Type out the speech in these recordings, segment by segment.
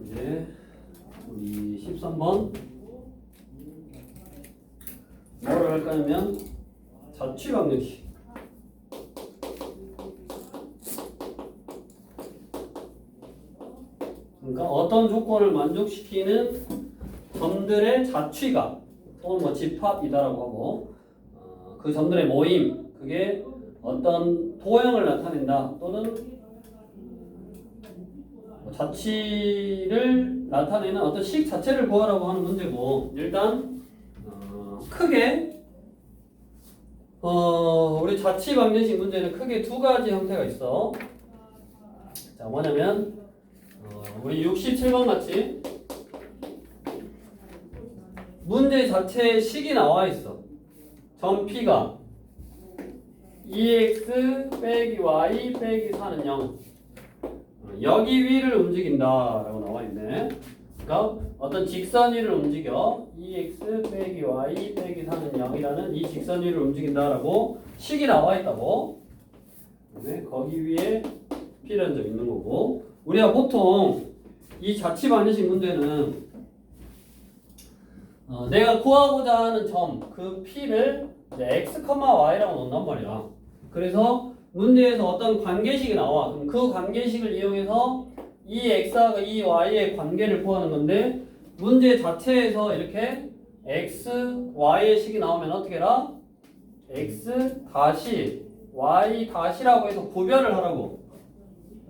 이제 우리 13번. 뭐를 할까 하면 자취방정식 그러니까 어떤 조건을 만족시키는 점들의 자취가 또는 뭐 집합이다라고 하고 어, 그 점들의 모임 그게 어떤 도형을 나타낸다 또는 뭐 자취를 나타내는 어떤 식 자체를 구하라고 하는 문제고 일단 어, 크게 어, 우리 자취 방정식 문제는 크게 두 가지 형태가 있어. 자 뭐냐면 어, 우리 67번 같이 문제 자체에 식이 나와 있어. 점 P가 EX 빼기 Y 빼기 4는 0. 여기 위를 움직인다 라고 나와 있네. 그러니까 어떤 직선 위를 움직여 EX 빼기 Y 빼기 4는 0이라는 이 직선 위를 움직인다 라고 식이 나와 있다고. 그다음에 거기 위에 P라는 점 있는 거고. 우리가 보통 이 자취 방정식 문제는 어, 내가 구하고자 하는 점, 그 P를 x, y라고 놓는단 말이야. 그래서 문제에서 어떤 관계식이 나와. 그럼 그 관계식을 이용해서 이 x하고 이 y의 관계를 구하는 건데 문제 자체에서 이렇게 x, y의 식이 나오면 어떻게 해라? x 다시 y 다시라고 해서 구별을 하라고.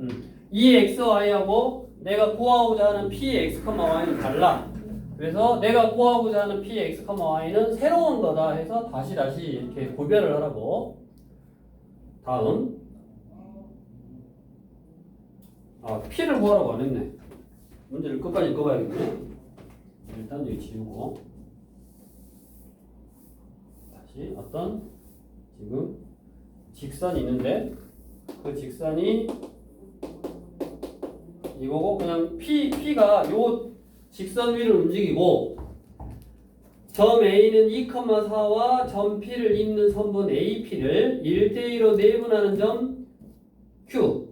음. 이 x, y하고 내가 구하고자 하는 p, x, y는 달라. 그래서 내가 구하고자 하는 p, x, y는 새로운 거다 해서 다시 다시 이렇게 구별을 하라고. 다음. 아, p를 구하라고 안 했네. 문제를 끝까지 읽어봐야겠네. 일단 여기 지우고. 다시 어떤 지금 직선이 있는데 그 직선이 이거고 그냥 p, p가 요 직선 위를 움직이고 점 A는 2,4와 점 P를 잇는 선분 AP를 1대1로 내분하는 점 Q.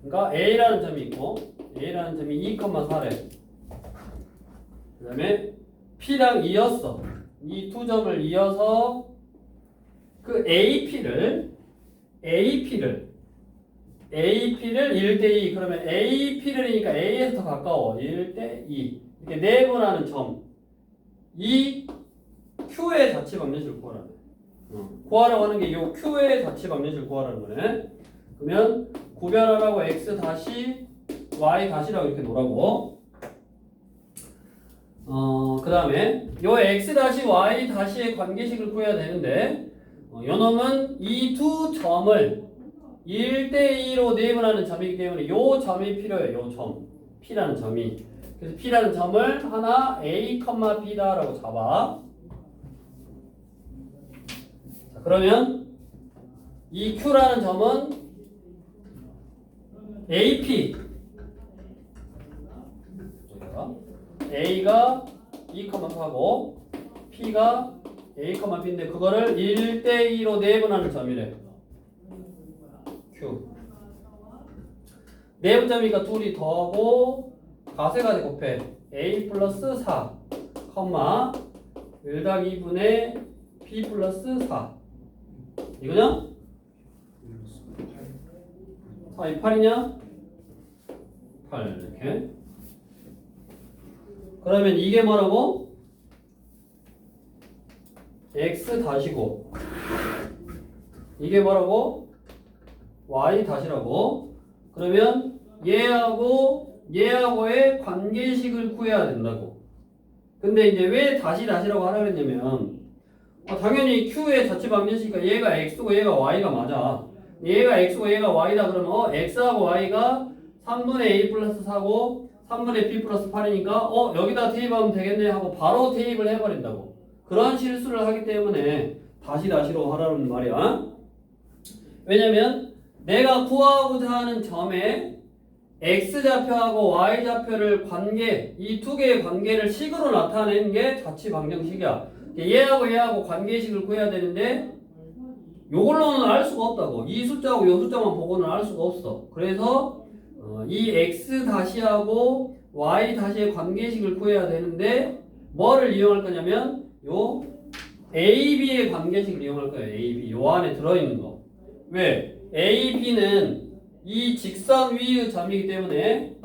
그러니까 A라는 점이 있고 A라는 점이 2,4래. 그 다음에 P랑 이었어 이 두 점을 이어서 그 AP를 AP를 AP를 1대2 그러면 AP를이니까 A에서 더 가까워. 1대2 이렇게 내분하는 점 이 Q의 자취 방정식을 구하라는 거야. 어. 구하라고 하는 게 이 Q의 자취 방정식을 구하라는 거네. 그러면 구별하라고 X 다시 Y 다시라고 이렇게 놓으라고. 어, 그 다음에 요 X 다시 Y 다시의 관계식을 구해야 되는데 어, 요 놈은 이 두 점을 1대2로 내분하는 점이기 때문에 요 점이 필요해요. 요 점. P라는 점이. 그래서 P라는 점을 하나 A, B다라고 잡아. 자, 그러면 이 Q라는 점은 AP. A가 2,4고 P가 A, B인데 그거를 1대2로 내분하는 점이래. Q. 내분점이니까 둘이 더하고 가세가지 곱해 a 플러스 4 컴마 1 더하기 2분의 b 플러스 4 이거냐? 4 이 8이냐? 8 이렇게 그러면 이게 뭐라고? x 다시고 이게 뭐라고? y 다시라고 그러면 얘하고 얘하고의 관계식을 구해야 된다고. 근데 이제 왜 다시 다시라고 하라 그랬냐면 어, 당연히 Q의 자체 방정식이니까 얘가 X고 얘가 Y가 맞아. 얘가 X고 얘가 Y다 그러면 어 X하고 Y가 3분의 A 플러스 4고 3분의 B 플러스 8이니까 어 여기다 대입하면 되겠네 하고 바로 대입을 해버린다고. 그런 실수를 하기 때문에 다시 다시로 하라는 말이야. 왜냐면 내가 구하고자 하는 점에 x좌표하고 y좌표를 관계 이 두 개의 관계를 식으로 나타내는 게 자취 방정식이야. 얘하고 얘하고 관계식을 구해야 되는데 요걸로는 알 수가 없다고. 이 숫자하고 요 숫자만 보고는 알 수가 없어. 그래서 어, 이 x 다시하고 y 다시의 관계식을 구해야 되는데 뭐를 이용할 거냐면 요 a, b의 관계식을 이용할 거예요. a, b 요 안에 들어있는 거. 왜? a, b는 이 직선 위의 점이기 때문에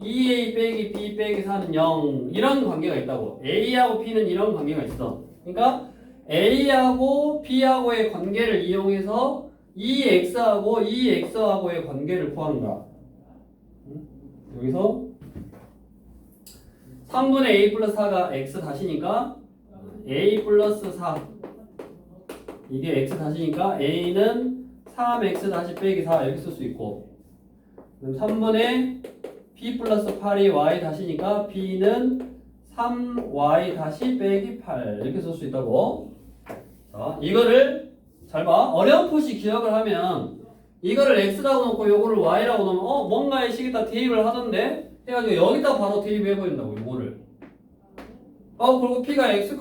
2a 빼기 b 빼기 4는 0 이런 관계가 있다고. a하고 b는 이런 관계가 있어. 그러니까 a하고 b하고의 관계를 이용해서 이 x하고 이 x하고의 관계를 구하는 거야. 응? 여기서 3분의 a 플러스 4가 x 다시니까 a 플러스 4 이게 x 다시니까 a는 3x 다시 빼기 4 이렇게 쓸 수 있고. 그럼 3분의 b 플러스 8이 y 다시니까 b는 3y 다시 빼기 8 이렇게 쓸 수 있다고. 자 이거를 잘 봐. 어렴풋이 기억을 하면 이거를 x라고 놓고 요거를 y라고 놓으면 어 뭔가의 식에다 대입을 하던데? 해가지고 여기다 바로 대입해 버린다고 요거를. 어 그리고 p가 x,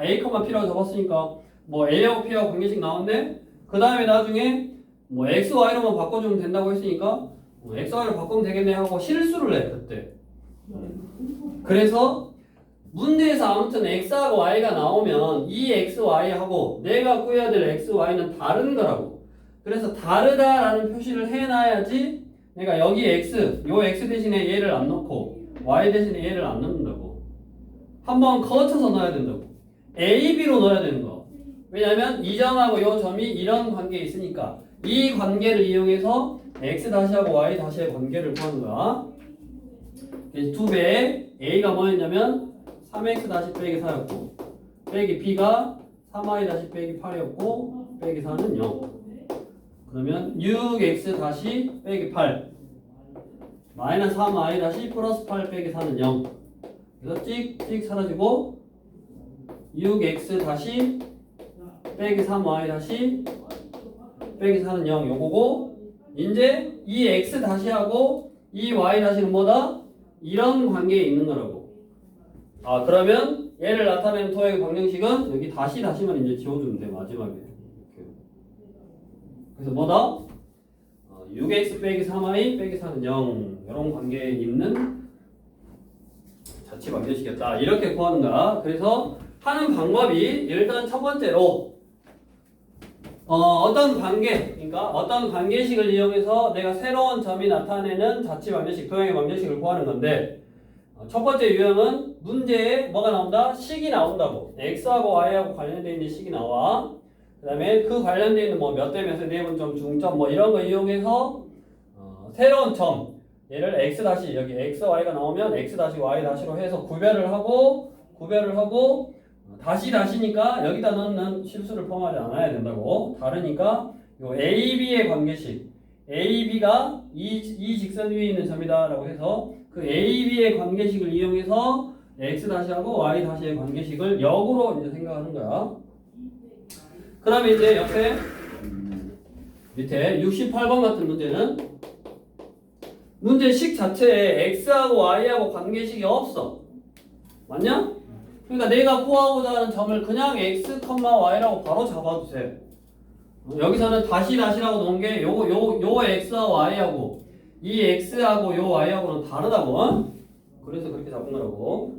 a, p라고 적었으니까 뭐 a하고 p하고 관계식 나왔네 그 다음에 나중에 뭐 x, y로만 바꿔주면 된다고 했으니까 뭐 x, y로 바꾸면 되겠네 하고 실수를 해 그때. 그래서 문제에서 아무튼 x하고 y가 나오면 이 x, y하고 내가 구해야 될 x, y는 다른 거라고. 그래서 다르다라는 표시를 해놔야지 내가 여기 x, 요 x 대신에 얘를 안 넣고 y 대신에 얘를 안 넣는다고. 한번 거쳐서 넣어야 된다고. A, b로 넣어야 되는 거 왜냐면 이 점하고 이 점이 이런 관계에 있으니까 이 관계를 이용해서 x 다시하고 y 다시의 관계를 구하는 거야. 두 배에 a가 뭐였냐면 3x 다시 빼기 4였고 빼기 b가 3y 다시 빼기 8이었고 빼기 4는 0. 그러면 6x 다시 빼기 8 마이너스 3y 다시 플러스 8 빼기 4는 0. 그래서 찍찍 사라지고 6x 다시 빼기 3y 다시 빼기 4는 0 요거고 이제 이 x 다시 하고 이 y 다시는 뭐다? 이런 관계에 있는 거라고 아 그러면 얘를 나타내는 토의 방정식은 여기 다시 다시만 이제 지워주면 돼 마지막에. 그래서 뭐다? 어, 6x 빼기 3y 빼기 4는 0 이런 관계에 있는 자치 방정식이었다 이렇게 구하는 거야 그래서 하는 방법이 일단 첫 번째로 어, 어떤 관계, 그러니까 어떤 관계식을 이용해서 내가 새로운 점이 나타내는 자치 방정식, 도형의 방정식을 구하는 건데 어, 첫 번째 유형은 문제에 뭐가 나온다? 식이 나온다고. x하고 y하고 관련되어 있는 식이 나와. 그 다음에 그 관련되어 있는 뭐 몇 대 몇의 내분점, 중점 뭐 이런 거 이용해서 어, 새로운 점, 얘를 x 다시 여기 x, y가 나오면 x 다시 y 다시로 해서 구별을 하고 구별을 하고 다시 다시니까 여기다 넣는 실수를 포함하지 않아야 된다고 다르니까 요 A, B의 관계식 A, B가 이, 이 직선 위에 있는 점이다 라고 해서 그 A, B의 관계식을 이용해서 X 다시하고 Y 다시의 관계식을 역으로 이제 생각하는 거야 그 다음에 이제 옆에 밑에 68번 같은 문제는 문제식 자체에 X하고 Y하고 관계식이 없어 맞냐? 그러니까 내가 구하고자 하는 점을 그냥 x, y라고 바로. 어, 여기서는 다시 다시라고 놓은 게 요거 요, 요 x와 y하고 이 x하고 요 y하고는 다르다고. 어? 그래서 그렇게 잡은 거라고.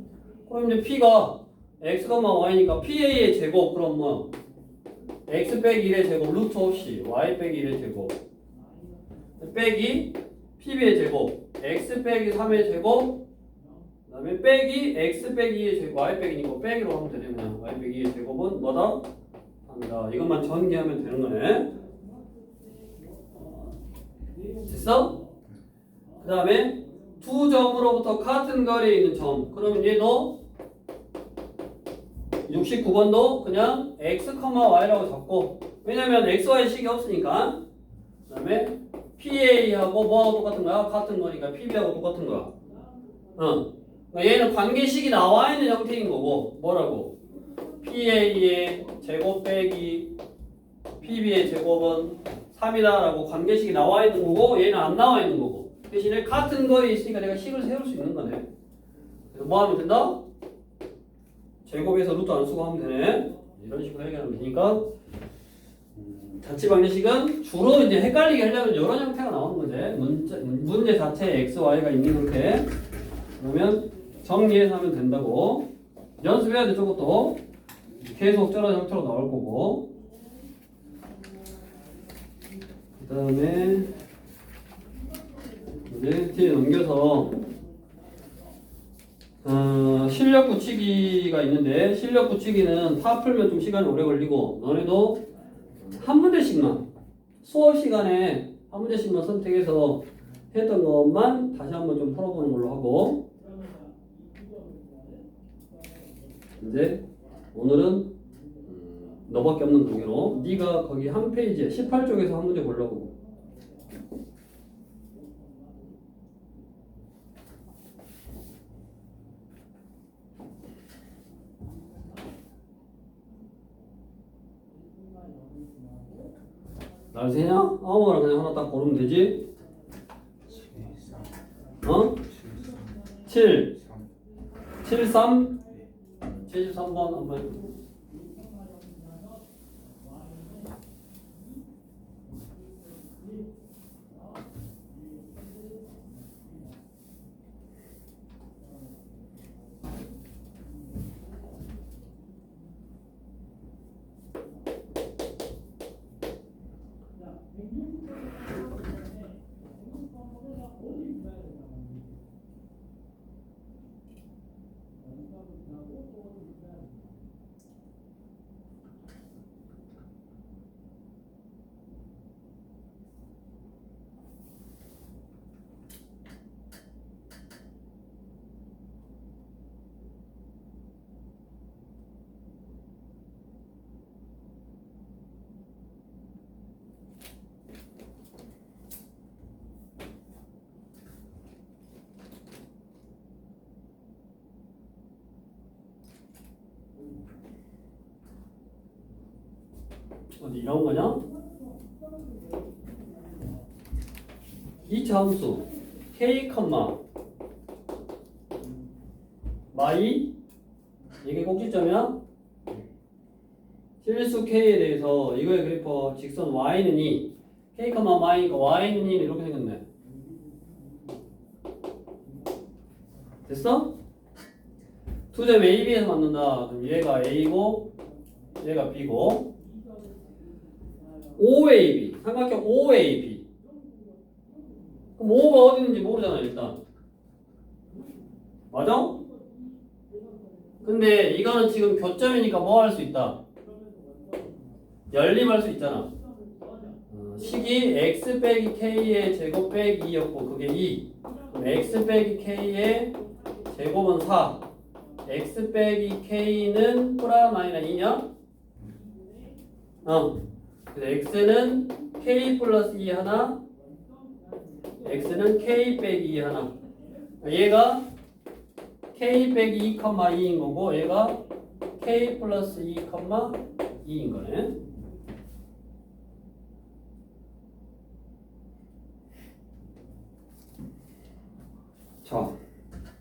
그럼 이제 p가 x, y니까 pa의 제곱 그럼 뭐 x 빼기 1의 제곱 루트 없이 y 빼기 1의 제곱 빼기 pb의 제곱 x 빼기 3의 제곱 그 다음에 빼기 x 빼기 2의 제곱 y 빼기니까 빼기로 하면 되네 그냥 y 빼기 2의 제곱은 뭐다? 합니다 이것만 전개하면 되는 거네 됐어? 그 다음에 두 점으로부터 같은 거리에 있는 점 그러면 얘도 69번도 그냥 x, y라고 적고 왜냐면 x, y 식이 없으니까 그 다음에 PA하고 뭐하고 똑같은 거야? 같은 거니까 PB하고 똑같은 거야 어. 그러니까 얘는 관계식이 나와 있는 형태인 거고 뭐라고? PA의 제곱 빼기 PB의 제곱은 3이다라고 관계식이 나와 있는 거고 얘는 안 나와 있는 거고 대신에 같은 거에 있으니까 내가 식을 세울 수 있는 거네 그래서 뭐 하면 된다? 제곱에서 루트 안 쓰고 하면 되네 이런 식으로 해결하면 되니까 자취 방정식은 주로 이제 헷갈리게 하려면 이런 형태가 나오는 거지. 문제, 문제 자체에 x, y가 있는 형태. 그러면 정리해서 하면 된다고. 연습해야 돼, 저것도. 계속 저런 형태로 나올 거고. 그 다음에 이제 뒤에 넘겨서 어, 실력 붙이기가 있는데 실력 붙이기는 다 풀면 좀 시간이 오래 걸리고 너네도 한 문제씩만 수업 시간에 한 문제씩만 선택해서 했던 것만 다시 한번 좀 풀어보는 걸로 하고 이제 오늘은 음, 너밖에 없는 관계로 네가 거기 한 페이지에 18쪽에서 한 문제 골라보고 날 새냐? 아무 거나 그냥 하나 딱 고르면 되지? 어? 7 73 73번 한번 어디 이런 거냐? 이 함수 k, 마이 이게 꼭지점이야? 실수 k에 대해서 이거의 그래프 직선 y는 2 k, 마이니까 y는 2 이렇게 생겼네 됐어? 두점 A, B에서 만든다 그럼 얘가 A고 얘가 B고 OAB 삼각형 OAB 그럼 O가 어디 있는지 모르잖아 일단. 맞아? 근데 이거는 지금 교점이니까 뭐 할 수 있다? 열림할 수 있잖아. 어, 식이 x 빼기 k의 제곱 빼기 2였고 그게 2 그럼 x 빼기 k의 제곱은 4 x 빼기 k는 플라 마이너 2냐? 어 그래서 x는 k 플러스 2 하나, x는 k 빼기 2 하나. 얘가 k 빼기 2,2인 거고 얘가 k 플러스 2,2인 거네. 자,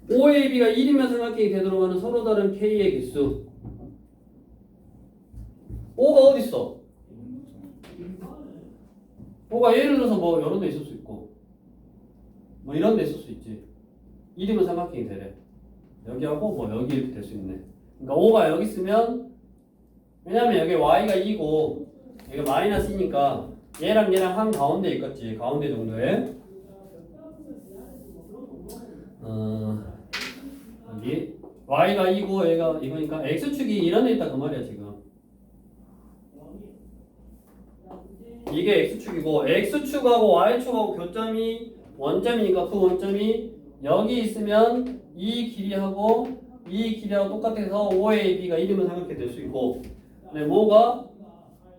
OAB가 1이면 삼각형이 되도록 하는 서로 다른 k의 개수. O가 어디 있어? 뭐가 예를 들어서 뭐 이런 데 있을 수 있고 뭐 이런 데 있을 수 있지. 1이면 삼각형이 되래 여기하고 뭐 여기 이렇게 될 수 있네. 그러니까 5가 여기 있으면 왜냐면 여기 y가 2고 여기 마이너스 2니까 얘랑 얘랑 한 가운데 있겠지. 가운데 정도에. 어 여기 y가 2고 얘가 이거니까 x축이 이런 데 있다 그 말이야 지금 이게 x축이고 x축하고 y축하고 교점이 원점이니까 그 원점이 여기 있으면 이 길이하고 이 길이하고 똑같아서 OAB가 1이면 삼각형이 될수 있고 근데 뭐가?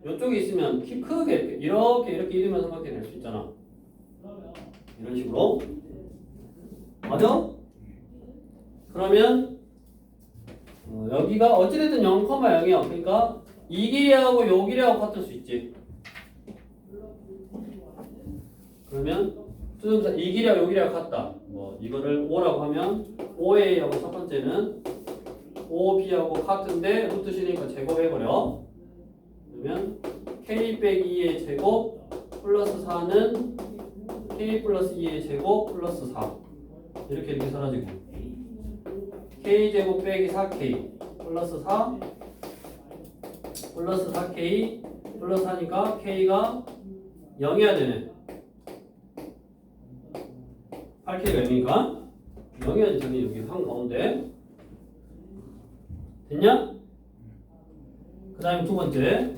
이쪽에 있으면 키 크게 이렇게 이렇게 이렇게 1이면 삼각형이 될수 있잖아. 이런 식으로. 맞아? 그러면 어, 여기가 어찌됐든 0,0이야. 그러니까 이 길이하고 요 길이하고 같을 수 있지 그러면 수동사 이 길이와 요 길이와 같다. 뭐 이거를 O라고 하면 OA하고 첫 번째는 OB하고 같은데 루트 시니까 제곱해버려. 그러면 k 빼기 2의 제곱 플러스 4는 k 플러스 2의 제곱 플러스 4 이렇게 이렇게 사라지고 k 제곱 빼기 4k 플러스 4 플러스 4k 플러스 하니까 k가 0이어야 되네 8k가 0이니까? 0이어야 되네 여기 한 가운데. 됐냐? 그 다음에 두 번째.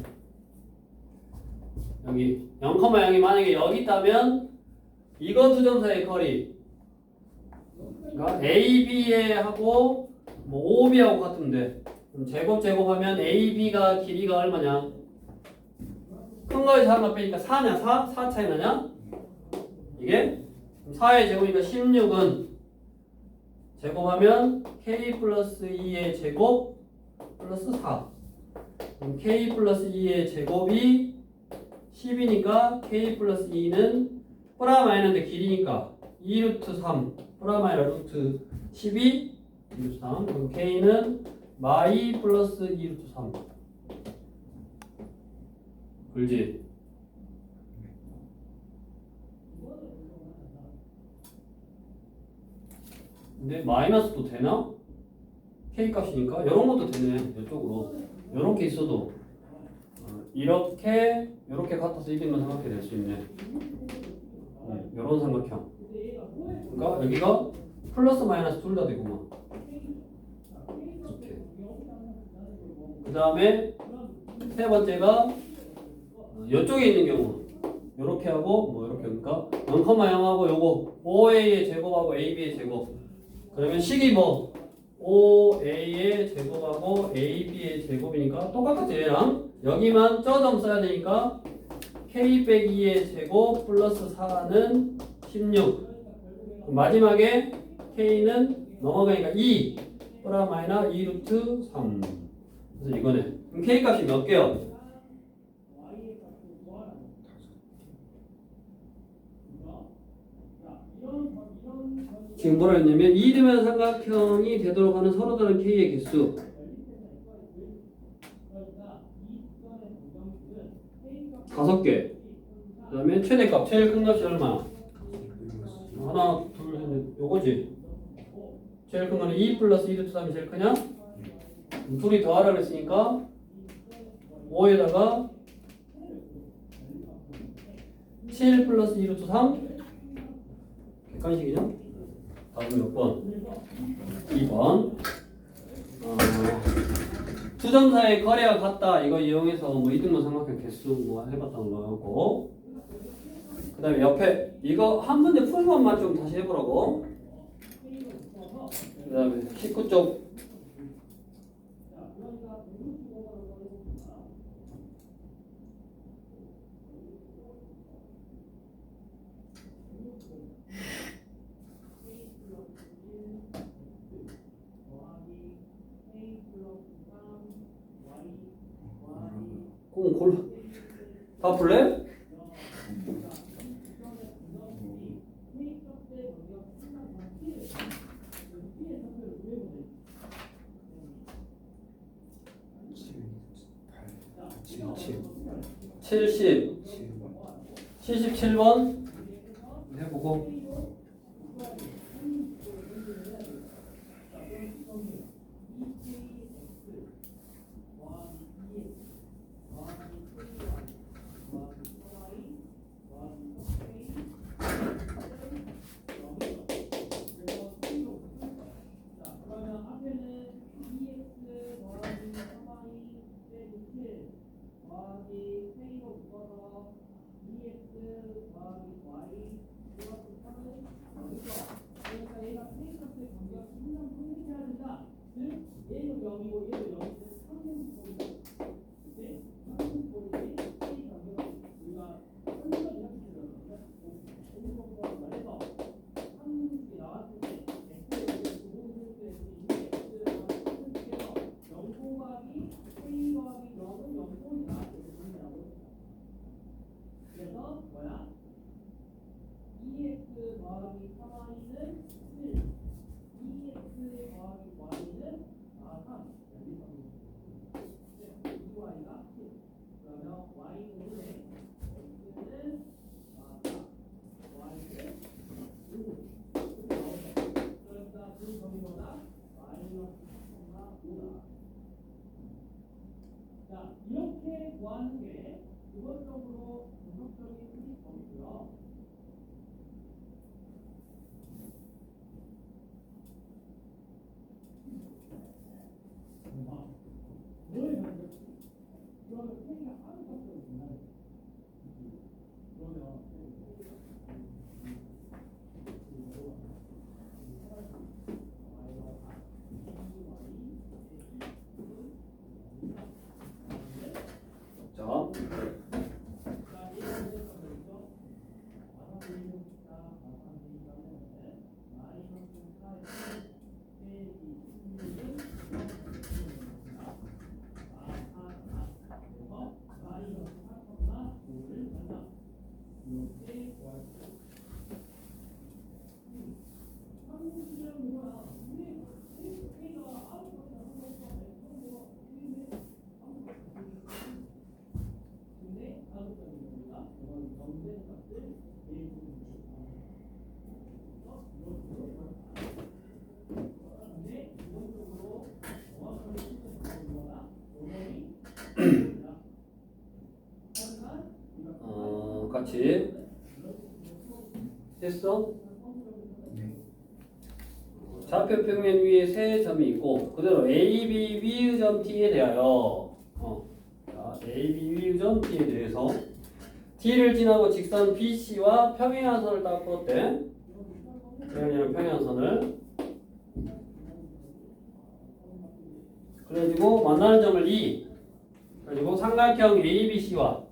여기 0,0이 만약에 여기 있다면 이거 두 점 사이의 거리. 그러니까 AB에 하고 뭐 OB하고 돼. 그럼 제곱 제곱하면 AB가 길이가 얼마냐? 큰 거에서 하나 빼니까 4냐? 4? 4 차이 나냐? 이게 4의 제곱이니까 16은 제곱하면 K 플러스 2의 제곱 플러스 4 그럼 K 플러스 2의 제곱이 10이니까 K 플러스 2는 프라마이너인데 길이니까 2 루트 3 프라마이너 루트 12 2 루트 3 그럼 K는 마이 플러스 2 루트 3 그지? 근데 마이너스도 되나? K 값이니까? 이런 것도 되네 이쪽으로. 이렇게 있어도. 어, 이렇게 이렇게 같아서 이기만 삼각형이 될 수 있네. 네, 이런 삼각형. 그러니까 여기가 플러스 마이너스 둘 다 되구만. 이렇게. 그 다음에 세 번째가 어, 이쪽에 있는 경우. 이렇게 하고 뭐 이렇게 그러니까 0,0하고 요거 OA의 제곱하고 AB의 제곱 그러면 식이 뭐 OA의 제곱하고 AB의 제곱이니까 똑같겠지 얘랑. 여기만 저점 써야 되니까 K 빼기 2의 제곱 플러스 4는 16 그럼 마지막에 K는 넘어가니까 2 프라마이나 2 루트 3 그래서 이거네. 그럼 K 값이 몇 개요? 지금 뭐라 했냐면 이등변 삼각형이 되도록 하는 서로 다른 K의 개수 다섯 개. 그 다음에 최대값, 제일 큰 값이 얼마? 하나, 둘, 셋, 넷. 요거지. 제일 큰 거는 2 플러스 2 루트 3이 제일 크냐? 둘이 더하라 그랬으니까 5에다가 7 플러스 2 루트 3 객관식이죠? 다음 몇 번? 2번. 어, 사이의 거리가 같다. 이거 이용해서 뭐 이등분 삼각형 개수 뭐 해봤던 거였고. 그 다음에 옆에 이거 한 문제 푼 것만 좀 다시 해보라고. 그 다음에 19쪽. 그럼 골라. 다 풀래? 그러면 앞에는 EX 더하기 서방이 6 더하기 K로 묶어서 EX 더하기 Y 플러스 3을 여기서 그러니까 얘가 K값의 경계가 항상 성립해야 된다. 즉 얘는 0이고 얘는 0인데 3은 0이고 그때 3은 0인데 K 경계가 우리가 3을 이렇게 되잖아. 5 말해서 자, 어, 같이 했어? 좌표 평면 위에 세 점이 있고 그대로 AB 위의점 T에 대하여 어, 자, AB 위의점 T에 대해서 T를 지나고 직선 BC와 평행한선을 닦았대 평행이랑 평행한선을 그래가지고 만나는 점을 E. 그리고 삼각형 ABC와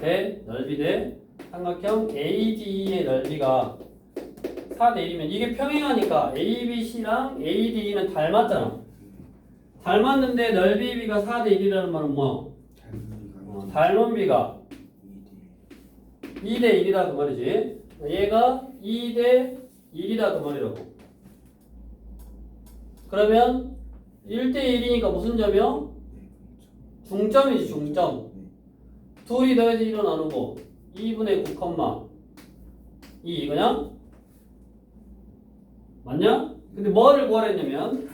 대 넓이 대 삼각형 AD의 넓이가 4대 1이면 이게 평행하니까 ABC랑 AD는 닮았잖아. 닮았는데 넓이 비가 4 대 1이라는 말은 뭐? 어, 닮은 비가 2 대 1이다 그 말이지. 얘가 2 대 1이다 그 말이라고. 그러면 1대 1이니까 무슨 점이요? 중점이지 중점. 둘이 더해서 1로 나누고 2분의 9, 2 이거냐? 맞냐? 근데 뭐를 구하랬냐면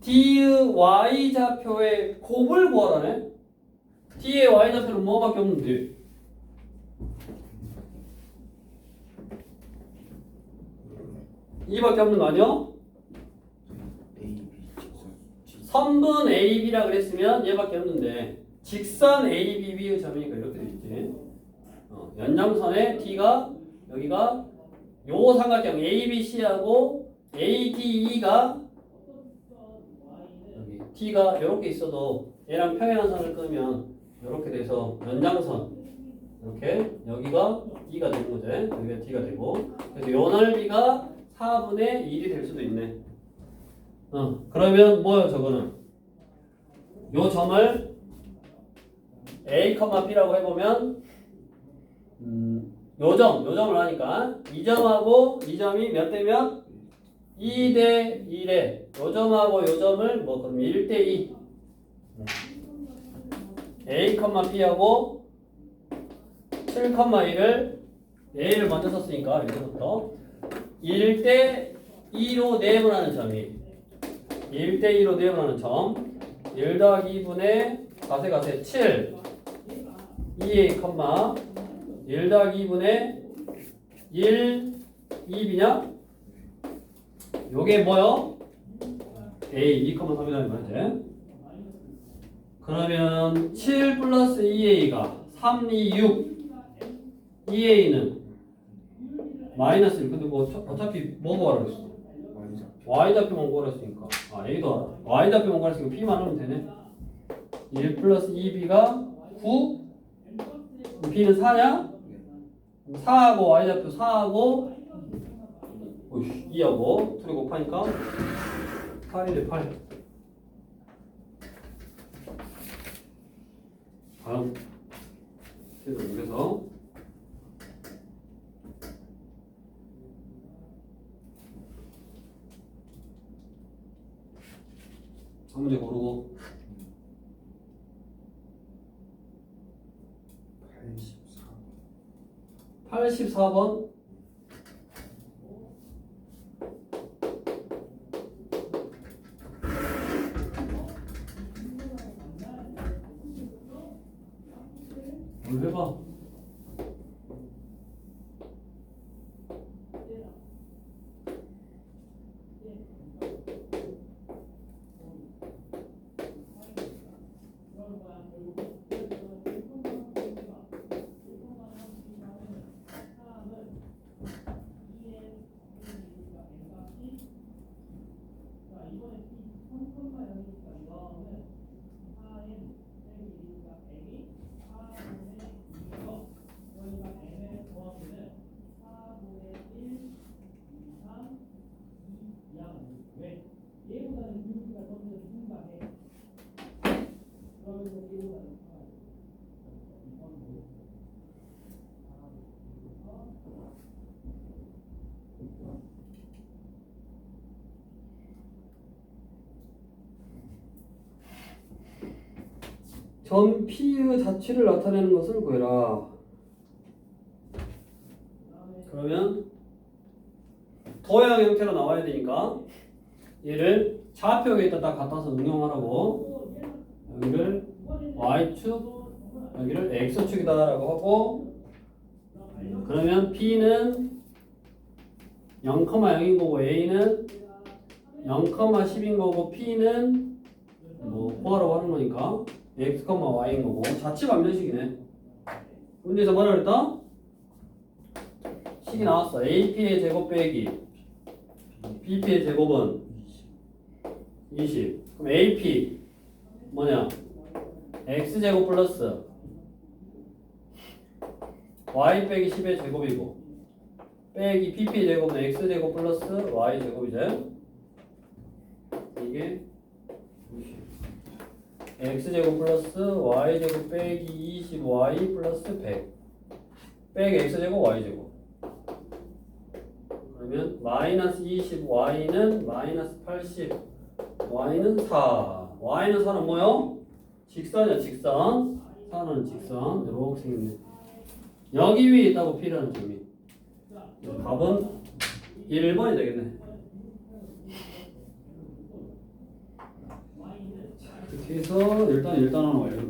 D의 Y좌표의 곱을 구하라네 D의 Y좌표는 뭐밖에 없는데 이밖에 없는 거 아니야? 선분 AB라 그랬으면 얘밖에 없는데 직선 AB B의 점이니까 이렇게 되겠지 어, 연장선에 D가 여기가 요 삼각형 ABC하고 ADE가 여기 T가 이렇게 있어도 얘랑 평행한 선을 끄면 이렇게 돼서 연장선 이렇게 여기가 E가 되는 거죠. 여기가 T가 되고 그래서 요 넓이가 4분의 1이 될 수도 있네. 어 그러면 뭐예요 저거는 요 점을 A, B라고 해보면 음, 요점, 요점을 하니까 이 점하고 이 점이 몇 대면? 2 대 1에 요점하고 요점을 뭐 그럼 1 대 2 A, B하고 7, 1을 A를 먼저 썼으니까 여기서부터 1 대 2로 내분하는 점이 1대 2로 내분하는 점1 더하기 2분의 가세 가세 7 2A, 1 더하기 2분의 1, 2B냐? 요게 뭐요? A 2,3이라는 말이지. 그러면 7 플러스 2A가 3, 2, 6. 2A는 마이너스 1. 근데 뭐 어차- 어차피 뭐 구하라 그랬어? Y좌표만 구하라 했으니까. 아, A도 알아. Y좌표만 구하라 했으니까 B만 하면 되네. 1 플러스 2B가 9. B는 4냐? 4하고 y좌표 4하고 오이씨 2하고 2를 곱하니까 8이래 8 다음 계속 옮겨서 한 문제 고르고 84번 뭘 해봐. 점 P의 자취를 나타내는 것을 구해라. 그러면 도형 형태로 나와야 되니까 얘를 좌표에다 딱 갖다서 응용하라고 여기를 y축 여기를 x축이다라고 하고 그러면 P는 0,0인 거고 A는 0,10인 거고 P는 뭐 구하라고 하는 거니까 x, y인 거고 자취 반면식이네. 문제에서 뭐라 그랬다? 식이 나왔어. AP의 제곱 빼기 BP의 제곱은 20. 그럼 AP 뭐냐? x 제곱 플러스 y 빼기 10의 제곱이고 빼기 PP 제곱은 x 제곱 플러스 y 제곱이죠. 이게 90. x제곱 플러스 y제곱 빼기 20y 플러스 100 빼기 x제곱 y제곱 그러면 마이너스 20y는 마이너스 80 y는 4 y는 4는 뭐요? 직선이야 직선 4는 직선 이렇게 생겼네 여기 위에 있다고 P라는 점이 답은 1번이 되겠네. 이렇게 해서 일단 일단은 완료